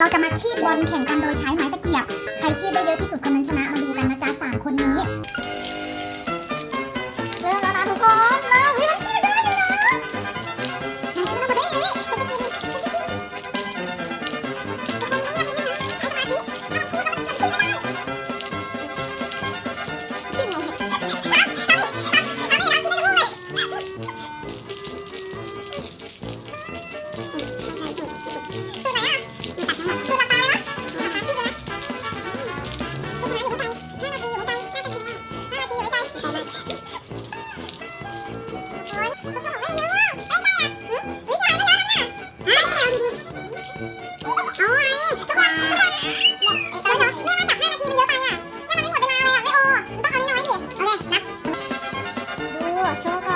เราจะมาคีบบอลแข่งกันโดยใช้ไม้ตะเกียบ まし。